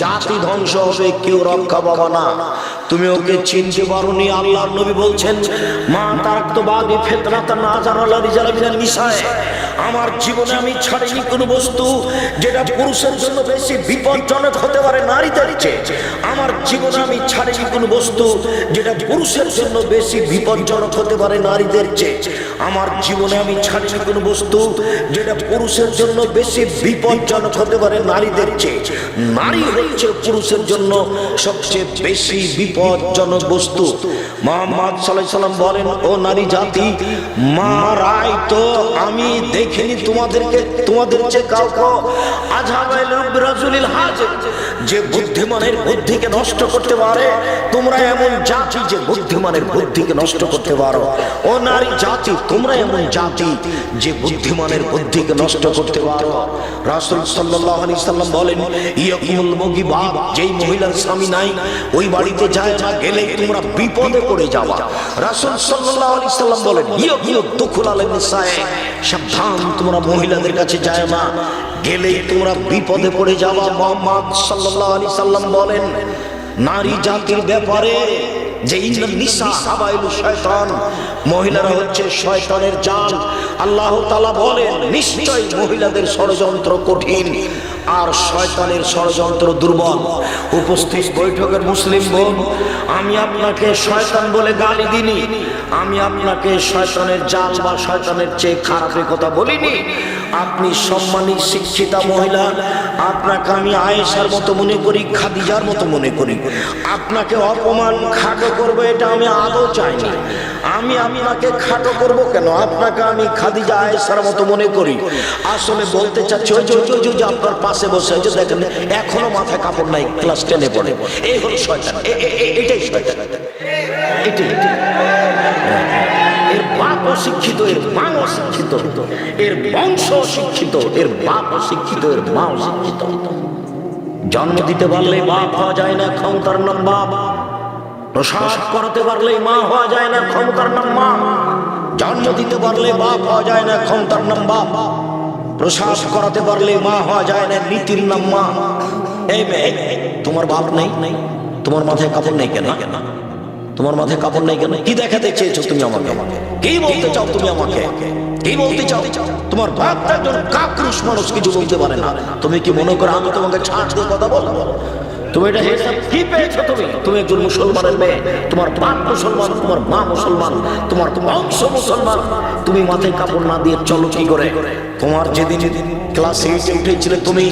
জাতি ধ্বংস হবে, কেউ রক্ষা পাবা না। তুমি ওকে চিনতে পারোনি আল্লাহ নবী বলছেন, মা তার তো বাদি ফেতরাতা না জানালা রিজালা মিনাল নিসায় আমার জীবনে আমি ছাড়িনি কোনো বস্তু যেটা পুরুষের জন্য বেশি বিপজ্জনক হতে পারে নারীদের চেয়ে। আমার জীবনে আমি ছাড়িনি কোনো বস্তু যেটা পুরুষের জন্য বেশি বিপজ্জনক হতে পারে নারীদের চেয়ে। আমার জীবনে আমি ছাড়িনি কোনো বস্তু যেটা পুরুষের জন্য বেশি বিপজ্জনক হতে পারে নারীদের চেয়ে। নারী হচ্ছে পুরুষের জন্য সবচেয়ে বেশি বিপজ্জনক বস্তু। মোহাম্মদ সাল্লাম বলেন, ও নারী জাতি, মা রায় তো আমি দেখিনি তোমাদেরকে, তোমাদের চেয়ে কাউকে আজহাবাইল রাজুলিল হাজ। যে বুদ্ধিমানের বুদ্ধিকে নষ্ট করতে পারে, তোমরা এমন জাতি যে বুদ্ধিমানের বুদ্ধিকে নষ্ট করতে পারো। ও নারী জাতি, তোমরা এমন জাতি যে বুদ্ধিমানের বুদ্ধিকে নষ্ট করতে পারো। রাসূল সাল্লাল্লাহু আলাইহি সাল্লাম বলেন, ইয়াকুমুল মুগিবাব যেই মহিলার স্বামী নাই, ওই বাড়িতে যায় না, গেলে তোমরা বিপদে পড়ে যাবা। রাসূল সাল্লাল্লাহু আলাইহি সাল্লাম বলেন ইয়াকুমুল দুখুল আলাইহিস নিসায়ে, সাবধান। তোমরা মহিলাদের কাছে যায় না গেলেই তোমরা বিপদে পড়ে যাওয়া মোহাম্মদ সাল্লাল্লাহু আলাইহি সাল্লাম বলেন, নারী জাতির ব্যাপারে যে নিসা হাবাইলু শয়তান। মহিলারা হচ্ছে শয়তানের জাল। আল্লাহ তাআলা বলেন নিশ্চয় মহিলাদের ষড়যন্ত্র কঠিন আর শয়তানের ষড়যন্ত্র দুর্বল। উপস্থিত বৈঠকের মুসলিম বোন আমি আপনাকে শয়তান বলে গালি দিনি আমি আপনাকে শয়তানের জাল বা শয়তানের চেয়ে খারাপের কথা বলিনি। আপনি সম্মানী শিক্ষিতা মহিলা, আপনাকে আমি আয়েশার মতো মনে করি, খাদিজার মতো মনে করি। আপনাকে অপমান খাটো করব, এটা আমি আদৌ চাই না আমি আপনাকে খাটো করব কেন? আপনাকে আমি খাদিজা আয়েশার মতো মনে করি। আসলে বলতে চাচ্ছি, ওই যে, ওই যে- আপনার পাশে বসে আছে দেখেন, এখনও মাথায় কাপড় নাই, ক্লাস টেনে পড়ে। এই হলো শয়তান। এটাই শয়তান। এটাই। বাপ অশিক্ষিত এর মা অশিক্ষিত এর বংশ অশিক্ষিত এর বাপ অশিক্ষিত এর মা অশিক্ষিত জন্ম দিতে পারলে বাপ হওয়া যায় না, ক্ষমতার নাম বাপ প্রসাদ করাতে পারলে মা হওয়া যায় না, ক্ষমতার নাম মা জন্ম দিতে পারলে বাপ হওয়া যায় না, ক্ষমতার নাম বাপ প্রসাদ করাতে পারলে মা হওয়া যায় না, নীতির নাম মা এই তোমার বাপ নেই? তোমার মাথায় কাপড় নেই কেন? তোমার মাথায় কাপড় নাই কেন? কি দেখাতে চেয়েছো তুমি আমাকে? কি বলতে চাও তুমি আমাকে? কি বলতে চাও? তোমার বাপ একজন কাপুরুষ মানুষ কিছু বলতে পারে না। তুমি কি মনে করো আমি তোমাকে ছাড় দিয়ে কথা বলব? তুমি এটা কি পেয়েছ তুমি? তুমি একজন মুসলমানের মেয়ে। তোমার বাপ মুসলমান, তোমার মা মুসলমান, তোমার বংশ মুসলমান। তুমি মাথায় কাপড় না দিয়ে চলো কি করে? তোমার যেদিন ক্লাস উঠেছিলে তুমি?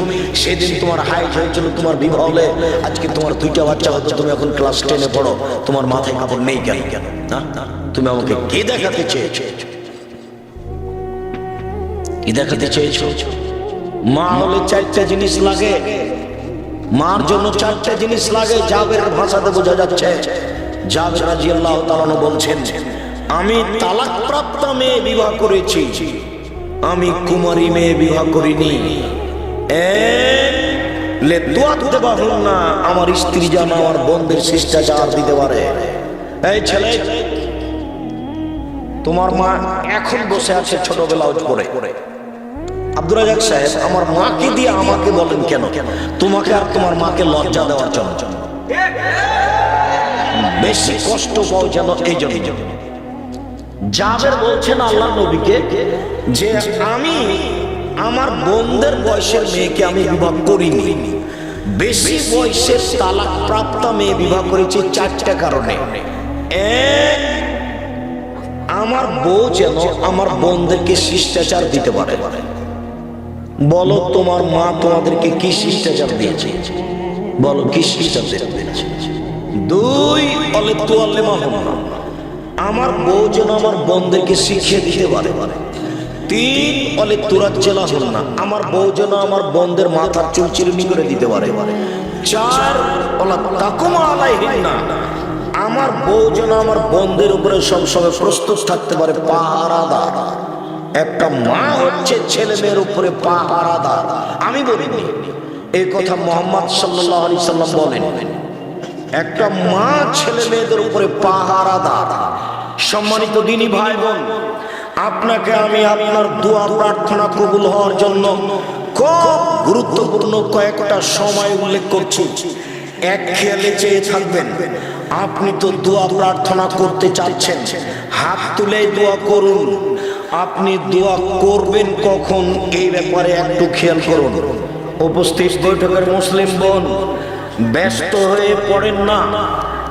তোমার হাইট হয়েছিল তোমার বিবাহ হলে আজকে তোমার দুইটা বাচ্চা হতো তুমি এখন ক্লাস পড়ো। তোমার মাথায় নেই কেন? তুমি দেখাতে কি দেখাতে চেয়েছো? মা হলে চারটা জিনিস লাগে। মার জন্য চারটা জিনিস লাগে, জাবের ভাষাতে বোঝা যাচ্ছে। বলছেন, আমি তালাক প্রাপ্ত মেয়ে বিবাহ করেছি। আমি কুমারী মেয়ে বিবাহ করিনি। না, আমার স্ত্রী যেন আমার বন্ধের শিষ্টাচার দিতে পারে। এই ছেলে, তোমার মা এখন বসে আছে ছোটবেলা করে আব্দুর রাজাক সাহেব, আমার মাকে দিয়ে আমাকে বলেন কেন? তোমাকে আর তোমার মাকে লজ্জা দেওয়ার জন্য। বেশি কষ্ট পাও যেন এই জন্য। জাবের বলছেন আল্লাহ নবীকে যে আমি আমার বোনদের বয়সের মেয়েকে আমি বিবাহ করিনি। বেশি বয়সের তালাক প্রাপ্ত মেয়ে বিবাহ করেছি চারটা কারণে। এক, আমার বউ যেন আমার বোনদেরকে শিষ্টাচার দিতে পারে। বলো, তোমার মা তোমাদেরকে কি শিষ্টাচার দিয়েছে? বলো, কি শিষ্টাচার দিয়েছে? দুই, অলে তু অলে মাহমা আমার বউ যেন আমার বোনদেরকে শিখিয়ে দিতে পারে। তিন অলে তুরাত জেলা হল না, আমার বউ যেন আমার বোনদের মাথার চুল চিরুনি করে দিতে পারে। চার ওলা তাকুমা আলাইহিন্না আমার বউ যেন আমার বন্ধের উপরে সবসময় প্রস্তুত থাকতে পারে পাহারাদার। একটা মা হচ্ছে ছেলে মেয়ের উপরে পাহারাদার। আমি বলিনি এই কথা মোহাম্মদ সাল্লাহ আলি সাল্লাম বলেন, একটা মা ছেলে মেয়েদের উপরে পাহারাদার। সম্মানিত দিনী ভাই বোন আপনাকে আমি আপনার দোয়া প্রার্থনা কবুল হওয়ার জন্য খুব গুরুত্বপূর্ণ কয়েকটা সময় উল্লেখ করছি। এক খেয়ালে চেয়ে থাকবেন, আপনি তো দোয়া প্রার্থনা করতে চাচ্ছেন। হাত তুলে দোয়া করুন। আপনি দোয়া করবেন কখন? এই ব্যাপারে একটু খেয়াল করুন। উপস্থিত বৈঠকের মুসলিম বোন, ব্যস্ত হয়ে পড়েন না।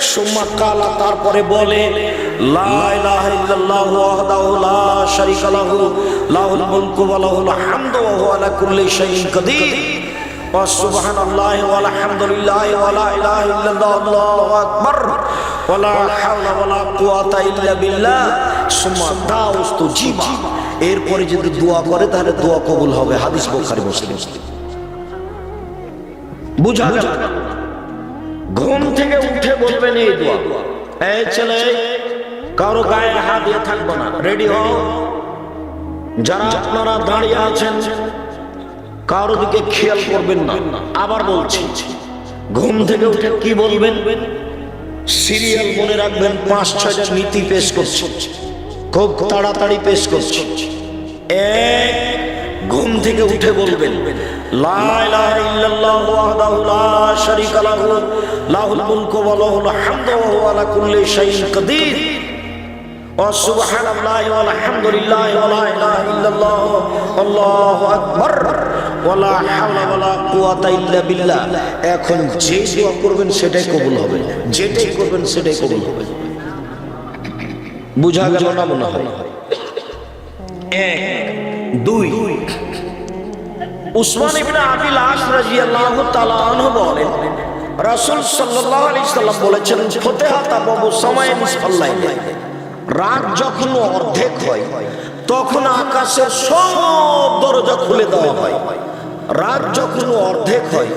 সুম্মা কালা, তারপরে বলে এরপরে যদি দোয়া করে, তাহলে দোয়া কবুল হবে। হাদিস বুখারী, মুসলিম। বুঝা ঘুম থেকে উঠে বলবেন এই দোয়া। এই ছেলে, কারও গায়ে হাত দিয়ে থাকব না। রেডি হও। যারা আপনারা দাঁড়িয়ে আছেন, কারও দিকে খেয়াল করবেন না। আবার বলছি, ঘুম থেকে উঠে কি বলবেন? সিরিয়াল মনে রাখবেন, পাঁচ, ছয়টা নীতি পেশ করছে। খুব তাড়াতাড়ি পেশ করছে। এক ঘুম থেকে উঠে বলবেন এখন যে দোয়া করবেন সেটাই কবুল হবে। যেটাই করবেন সেটাই কবুল হবে। বুঝা গেল না মনে হয়? দুই। উসমান ইবনে আবিল আস রাদিয়াল্লাহু তাআলা আনহু বলেন, রাসূল সাল্লাল্লাহু আলাইহি সাল্লাম বলেছেন, ফতিহাত আবু সময় নিসফাল্লাইল রাত যখন অর্ধেক হয়, তখন আকাশের সব দরজা খুলে দেওয়া হয়। রাত যখন অর্ধেক হয়,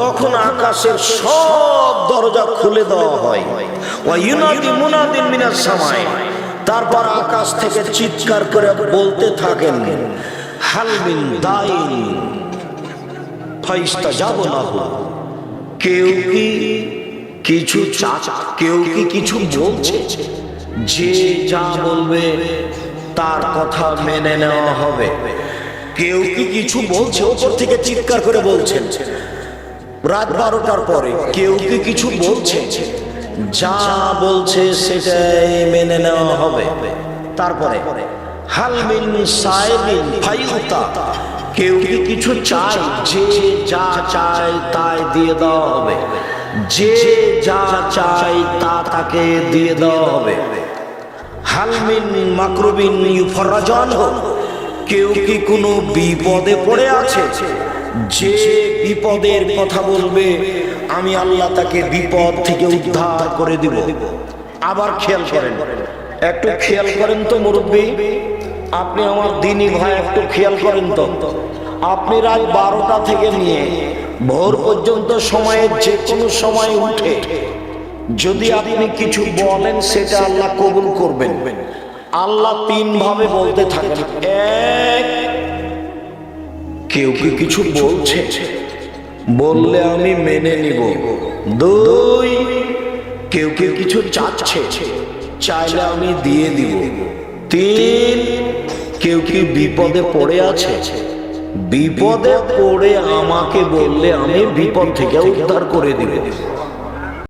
তখন আকাশের সব দরজা খুলে দেওয়া হয়। ওয়া ইউনাদি মুনাদিন মিনাস সামায় তারপর আকাশ থেকে চিৎকার করে বলতে থাকেন হালমিন দাইন, ফাইস্তা যাব না কেউ কি কিছু কেউ কি কিছু বলছে? যে যা বলবে, তার কথা মেনে নেওয়া হবে। কেউ কি কিছু বলছে, ওপর থেকে চিৎকার করে বলছেন। রাত বারোটার পরে কেউ কি কিছু বলছে? যা বলছে সেটাই মেনে নেওয়া হবে। তারপরে হালমিন সাইলিন ফাইউতা। কেউ কি কিছু চায়? যে যা চায় তাই দিয়ে দেওয়া হবে। যে যা চায় তা তাকে দিয়ে দেওয়া হবে। হালমিন মাকরুবিন ইউফরাজন। কেউ কি কোনো বিপদে পড়ে আছে? যে বিপদের কথা বলবে আমি আল্লাহ তাকে বিপদ থেকে উদ্ধার করে দিব। আবার খেয়াল করেন। একটু খেয়াল করেন তো মুরব্বী। আপনি আমার দিনই ভাই, একটু খেয়াল করেন তো। আপনি রাত বারোটা থেকে নিয়ে ভোর পর্যন্ত সময়ে যে কোনো সময় উঠে যদি আপনি কিছু বলেন, সেটা আল্লাহ কবুল করবেন। আল্লাহ তিন ভাবে বলতে থাকেন। এক, কেউ কি কিছু বলছে? বললে আমি মেনে নিব। দুই কেউ কেউ কিছু চাচ্ছে চাইলে আমি দিয়ে দিব। তিন কেউ কেউ বিপদে পড়ে আছে? বিপদে পড়ে আমাকে বললে আমি বিপদ থেকে উদ্ধার করে দিব।